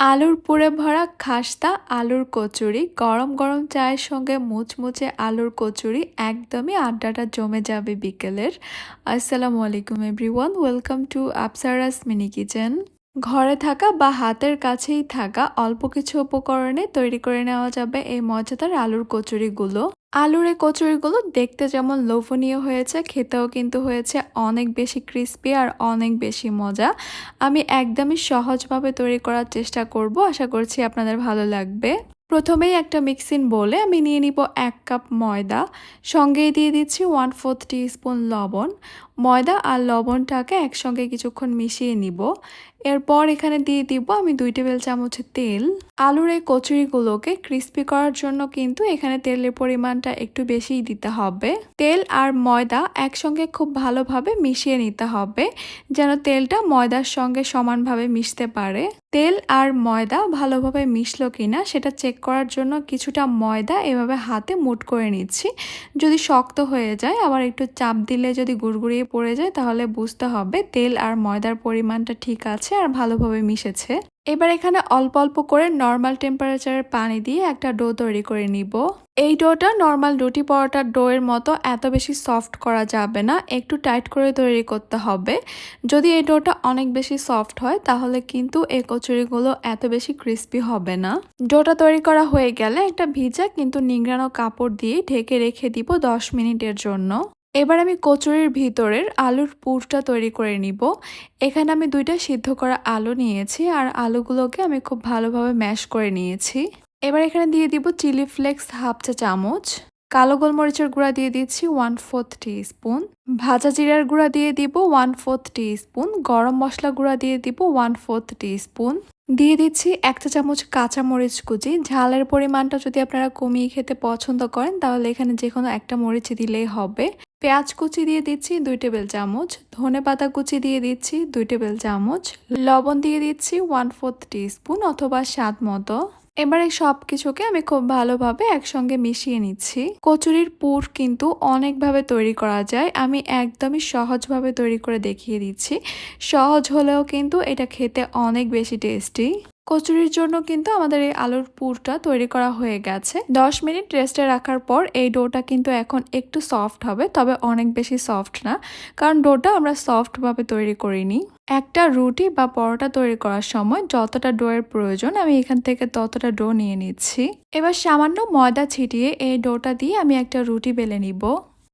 আলুর পুরে ভরা খাস্তা, আলুর কচুরি, গরম গরম চায়ের সঙ্গে মুচমুচে আলুর কচুরি একদমই আড্ডাটা জমে যাবে বিকেলের। আসসালামু আলাইকুম everyone, welcome to Apsara's mini kitchen. ঘরে থাকা বা হাতের কাছেই থাকা অল্প কিছু উপকরণে তৈরি করে নেওয়া যাবে এই মজাদার আলুর কচুরিগুলো। আলুর কচুরিগুলো দেখতে যেমন লোভনীয় হয়েছে, খেতেও কিন্তু হয়েছে অনেক বেশি ক্রিস্পি আর অনেক বেশি মজা। আমি একদমই সহজভাবে তৈরি করার চেষ্টা করব, আশা করছি আপনাদের ভালো লাগবে। প্রথমেই একটা মিক্সিং বলে আমি নিয়ে নিব এক কাপ ময়দা। সঙ্গেই দিয়ে দিচ্ছি ওয়ান ফোর্থ স্পুন লবণ। ময়দা আর লবণটাকে একসঙ্গে কিছুক্ষণ মিশিয়ে নিব। এরপর এখানে দিয়ে দিব আমি দুই টেবিল চামচ তেল। আলুর এই কচুরিগুলোকে ক্রিস্পি করার জন্য কিন্তু এখানে তেলের পরিমাণটা একটু বেশিই দিতে হবে। তেল আর ময়দা একসঙ্গে খুব ভালোভাবে মিশিয়ে নিতে হবে, যেন তেলটা ময়দার সঙ্গে সমানভাবে মিশতে পারে। তেল আর ময়দা ভালোভাবে মিশলো কিনা সেটা চেক করার জন্য কিছুটা ময়দা এভাবে হাতে মুট করে নিচ্ছি। যদি শক্ত হয়ে যায়, আবার একটু চাপ দিলে যদি গুড়গুড়িয়ে পড়ে যায়, তাহলে বুঝতে হবে তেল আর ময়দার পরিমাণটা ঠিক আছে আর ভালোভাবে মিশেছে। এবার এখানে অল্প অল্প করে নর্মাল টেম্পারেচারের পানি দিয়ে একটা ডো তৈরি করে নিব। এই ডোটা নর্মাল রুটি পরোটার ডোয়ের মতো এত বেশি সফট করা যাবে না, একটু টাইট করে তৈরি করতে হবে। যদি এই ডোটা অনেক বেশি সফট হয়, তাহলে কিন্তু এই কচুরিগুলো এত বেশি ক্রিস্পি হবে না। ডোটা তৈরি করা হয়ে গেলে একটা ভিজা কিন্তু নিংড়ানো কাপড় দিয়ে ঢেকে রেখে দিব দশ মিনিটের জন্য। এবার আমি কচুরির ভিতরের আলুর পুরটা তৈরি করে নিব। এখানে আমি দুইটা সিদ্ধ করা আলু নিয়েছি আর আলুগুলোকে আমি খুব ভালোভাবে ম্যাশ করে নিয়েছি। এবার এখানে দিয়ে দিব চিলি ফ্লেক্স হাফ চা চামচ। কালো গোলমরিচের গুঁড়া দিয়ে দিচ্ছি ওয়ান ফোর্থ টি স্পুন ভাজা জিরার গুঁড়া দিয়ে দিব ওয়ান ফোর্থ টি স্পুন গরম মশলা গুঁড়া দিয়ে দিব ওয়ান ফোর্থ টি স্পুন দিয়ে দিচ্ছি এক চা চামচ কাঁচামরিচ কুচি। ঝালের পরিমাণটা যদি আপনারা কমিয়ে খেতে পছন্দ করেন, তাহলে এখানে যে কোনো একটা মরিচ দিলেই হবে। পেঁয়াজ কুচি দিয়ে দিচ্ছি দুই টেবিল চামচ, ধনে পাতা কুচি দিয়ে দিচ্ছি দুই টেবিল চামচ, লবণ দিয়ে দিচ্ছি ওয়ান ফোর্থ স্পুন অথবা স্বাদ মতো। এবারে সব কিছুকে আমি খুব ভালোভাবে একসঙ্গে মিশিয়ে নিচ্ছি। কচুরির পুর কিন্তু অনেকভাবে তৈরি করা যায়, আমি একদমই সহজভাবে তৈরি করে দেখিয়ে দিচ্ছি। সহজ হলেও কিন্তু এটা খেতে অনেক বেশি টেস্টি কচুরির জন্য কিন্তু আমাদের এই আলুর পুরটা তৈরি করা হয়ে গেছে। দশ মিনিট রেস্টে রাখার পর এই ডোটা কিন্তু এখন একটু সফট হবে, তবে অনেক বেশি সফট না, কারণ ডোটা আমরা সফটভাবে তৈরি করিনি। একটা রুটি বা পরোটা তৈরি করার সময় যতটা ডোয়ের প্রয়োজন, আমি এখান থেকে ততটা ডো নিয়ে নিচ্ছি। এবার সামান্য ময়দা ছিটিয়ে এই ডোটা দিয়ে আমি একটা রুটি বেলে নিব।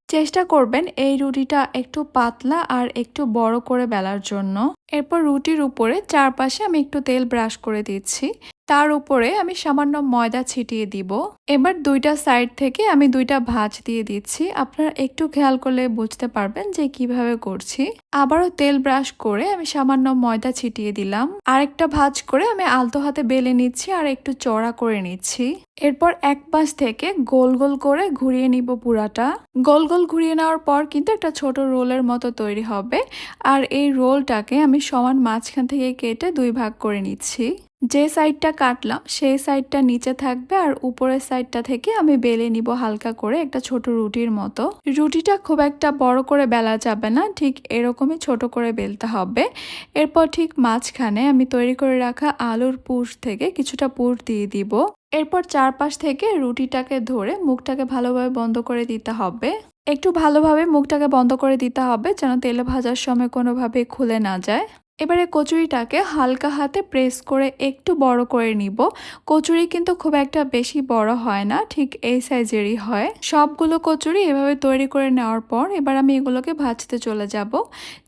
চেষ্টা করবেন এই রুটিটা একটু পাতলা আর একটু বড় করে বেলার জন্য। এরপর রুটির উপরে চারপাশে আমি একটু তেল ব্রাশ করে দিচ্ছি। তার উপরে আমি সামান্য ময়দা ছিটিয়ে দিব। এবার দুইটা সাইড থেকে আমি দুইটা ভাঁজ দিয়ে দিচ্ছি। আপনারা একটু খেয়াল করলে বুঝতে পারবেন যে কীভাবে করছি। আবারও তেল ব্রাশ করে আমি সামান্য ময়দা ছিটিয়ে দিলাম। আরেকটা ভাঁজ করে আমি আলতো হাতে বেলে নিচ্ছি আর একটু চড়া করে নিচ্ছি। এরপর এক পাশ থেকে গোল গোল করে ঘুরিয়ে নিব পুরাটা। গোল গোল ঘুরিয়ে নেওয়ার পর কিন্তু একটা ছোট রোলের মতো তৈরি হবে। আর এই রোলটাকে আমি সমান মাঝখান থেকে কেটে দুই ভাগ করে নিচ্ছি। যে সাইডটা কাটলাম, সেই সাইডটা নিচে থাকবে আর উপরের সাইডটা থেকে আমি বেলে নিব হালকা করে একটা ছোট রুটির মতো। রুটিটা খুব একটা বড় করে বেলা যাবে না, ঠিক এরকমই ছোট করে বেলতে হবে। এরপর ঠিক মাঝখানে আমি তৈরি করে রাখা আলুর পুর থেকে কিছুটা পুর দিয়ে দিব। এরপর চারপাশ থেকে রুটিটাকে ধরে মুখটাকে ভালোভাবে বন্ধ করে দিতে হবে। একটু ভালোভাবে মুখটাকে বন্ধ করে দিতে হবে যেন তেলে ভাজার সময় কোনোভাবে খুলে না যায়। এবারে কচুরিটাকে হালকা হাতে প্রেস করে একটু বড় করে নিব। কচুরি কিন্তু খুব একটা বেশি বড় হয় না, ঠিক এই সাইজেরই হয়। সবগুলো কচুরি এভাবে তৈরি করে নেওয়ার পর এবার আমি এগুলোকে ভাজতে চলে যাব।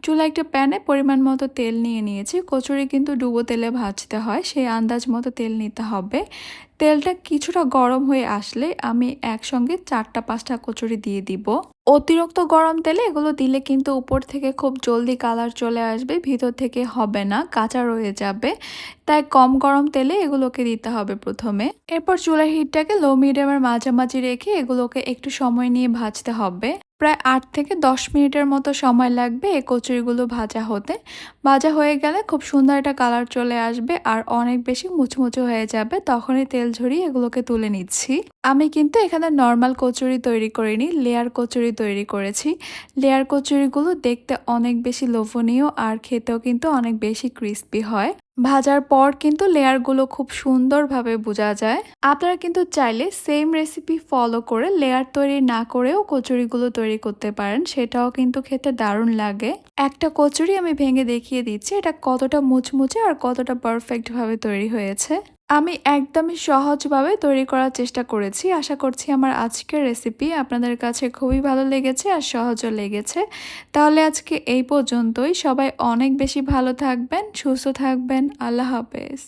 চুলা একটা প্যানে পরিমাণ মতো তেল নিয়ে নিয়েছি। কচুরি কিন্তু ডুবো তেলে ভাজতে হয়, সেই আন্দাজ মতো তেল নিতে হবে। তেলটা কিছুটা গরম হয়ে আসলে আমি একসঙ্গে চারটা পাঁচটা কচুরি দিয়ে দিব। অতিরিক্ত গরম তেলে এগুলো দিলে কিন্তু উপর থেকে খুব জলদি কালার চলে আসবে, ভিতর থেকে হবে না, কাঁচা রয়ে যাবে। তাই কম গরম তেলে এগুলোকে দিতে হবে প্রথমে। এরপর চুলার হিটটাকে লো মিডিয়ামের মাঝামাঝি রেখে এগুলোকে একটু সময় নিয়ে ভাজতে হবে। প্রায় আট থেকে দশ মিনিটের মতো সময় লাগবে এই কচুরিগুলো ভাজা হতে। ভাজা হয়ে গেলে খুব সুন্দর একটা কালার চলে আসবে আর অনেক বেশি মুচমুচু হয়ে যাবে। তখনই তেল ঝরিয়ে এগুলোকে তুলে নিচ্ছি। আমি কিন্তু এখানে নর্মাল কচুরি তৈরি করিনি লেয়ার কচুরি তৈরি করেছি। লেয়ার কচুরিগুলো দেখতে অনেক বেশি লোভনীয় আর খেতেও কিন্তু অনেক বেশি ক্রিস্পি হয়। ভাজার পর কিন্তু লেয়ারগুলো খুব সুন্দরভাবে বোঝা যায়। আপনারা কিন্তু চাইলে সেম রেসিপি ফলো করে লেয়ার তৈরি না করেও কচুরিগুলো তৈরি করতে পারেন, সেটাও কিন্তু খেতে দারুণ লাগে। একটা কচুরি আমি ভেঙে দেখিয়ে দিচ্ছি, এটা কতটা মুচমুচে আর কতটা পারফেক্টভাবে তৈরি হয়েছে। আমি একদমই সহজভাবে তৈরি করার চেষ্টা করেছি। আশা করছি আমার আজকের রেসিপি আপনাদের কাছে খুবই ভালো লেগেছে আর সহজও লেগেছে। তাহলে আজকে এই পর্যন্তই। সবাই অনেক বেশি ভালো থাকবেন, সুস্থ থাকবেন। আল্লাহ হাফেজ।